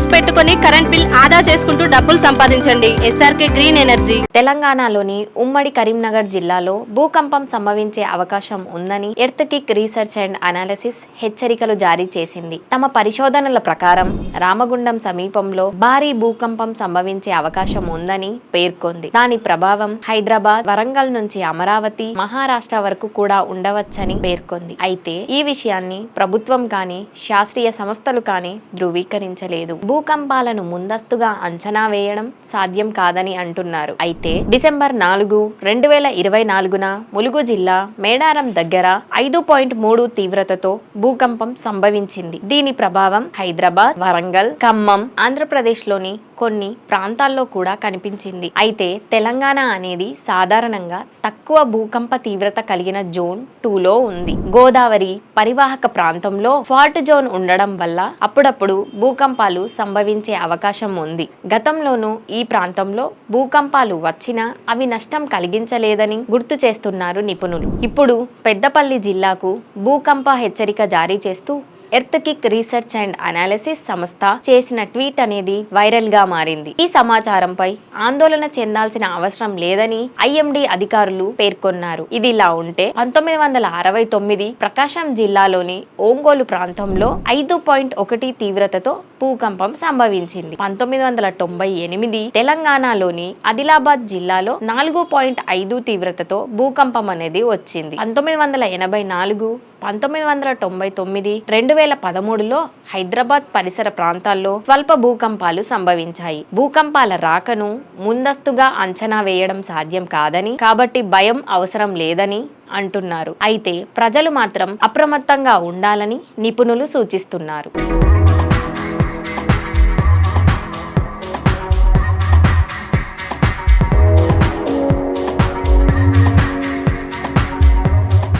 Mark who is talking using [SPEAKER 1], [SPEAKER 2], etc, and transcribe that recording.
[SPEAKER 1] Panels పెట్టుకుని current bill ఆదా చేసుకుంటూ డబ్బులు సంపాదించండి. SRK green energy.
[SPEAKER 2] తెలంగాణలోని ఉమ్మడి కరీంనగర్ జిల్లాలో భూకంపం సంభవించే అవకాశం ఉందని ఎర్త్కిక్ రీసెర్చ్ అండ్ అనాలిసిస్ హెచ్చరికలు జారీ చేసింది. తమ పరిశోధనల ప్రకారం రామగుండం సమీపంలో భారీ భూకంపం సంభవించే అవకాశం ఉందని పేర్కొంది. దాని ప్రభావం హైదరాబాద్ వరంగల్ నుంచి అమరావతి మహారాష్ట్ర వరకు కూడా ఉండవచ్చని పేర్కొంది. అయితే ఈ విషయాన్ని ప్రభుత్వం కానీ శాస్త్రీయ సంస్థలు కానీ ధృవీకరించలేదు. భూకంపాలను ముందస్తుగా అంచనా వేయడం సాధ్యం కాదని అంటున్నారు. అయితే డిసెంబర్ నాలుగు రెండు వేల ఇరవై నాలుగున ములుగు జిల్లా మేడారం దగ్గర ఐదు పాయింట్ మూడు తీవ్రతతో భూకంపం సంభవించింది. దీని ప్రభావం హైదరాబాద్ వరంగల్ ఖమ్మం ఆంధ్రప్రదేశ్లోని కొన్ని ప్రాంతాల్లో కూడా కనిపించింది. అయితే తెలంగాణ అనేది సాధారణంగా తక్కువ భూకంప తీవ్రత కలిగిన జోన్ టూలో ఉంది. గోదావరి పరివాహక ప్రాంతంలో ఫాల్ట్ జోన్ ఉండడం వల్ల అప్పుడప్పుడు భూకంపాలు సంభవించే అవకాశం ఉంది. గతంలోనూ ఈ ప్రాంతంలో భూకంపాలు వచ్చినా అవి నష్టం కలిగించలేదని గుర్తు చేస్తున్నారు నిపుణులు. ఇప్పుడు పెద్దపల్లి జిల్లాకు భూకంప హెచ్చరిక జారీ చేస్తూ ఎర్త్కిక్ రీసెర్చ్ అండ్ అనాలిసిస్ సంస్థ చేసిన ట్వీట్ అనేది వైరల్గా మారింది. ఈ సమాచారంపై ఆందోళన చెందాల్సిన అవసరం లేదని ఐఎండి అధికారులు పేర్కొన్నారు. ఇది ఇలా ఉంటే పంతొమ్మిది వందల అరవై తొమ్మిది ప్రకాశం జిల్లాలోని ఒంగోలు ప్రాంతంలో ఐదు పాయింట్ ఒకటి తీవ్రతతో భూకంపం సంభవించింది. పంతొమ్మిది వందల తొంభై ఎనిమిది తెలంగాణలోని ఆదిలాబాద్ జిల్లాలో నాలుగు పాయింట్ ఐదు తీవ్రతతో భూకంపం అనేది వచ్చింది. పంతొమ్మిది వందల ఎనభై నాలుగు పంతొమ్మిది వందల తొంభై తొమ్మిది రెండు వేల పదమూడులో హైదరాబాద్ పరిసర ప్రాంతాల్లో స్వల్ప భూకంపాలు సంభవించాయి. భూకంపాల రాకను ముందస్తుగా అంచనా వేయడం సాధ్యం కాదని కాబట్టి భయం అవసరం లేదని అంటున్నారు. అయితే ప్రజలు మాత్రం అప్రమత్తంగా ఉండాలని నిపుణులు సూచిస్తున్నారు.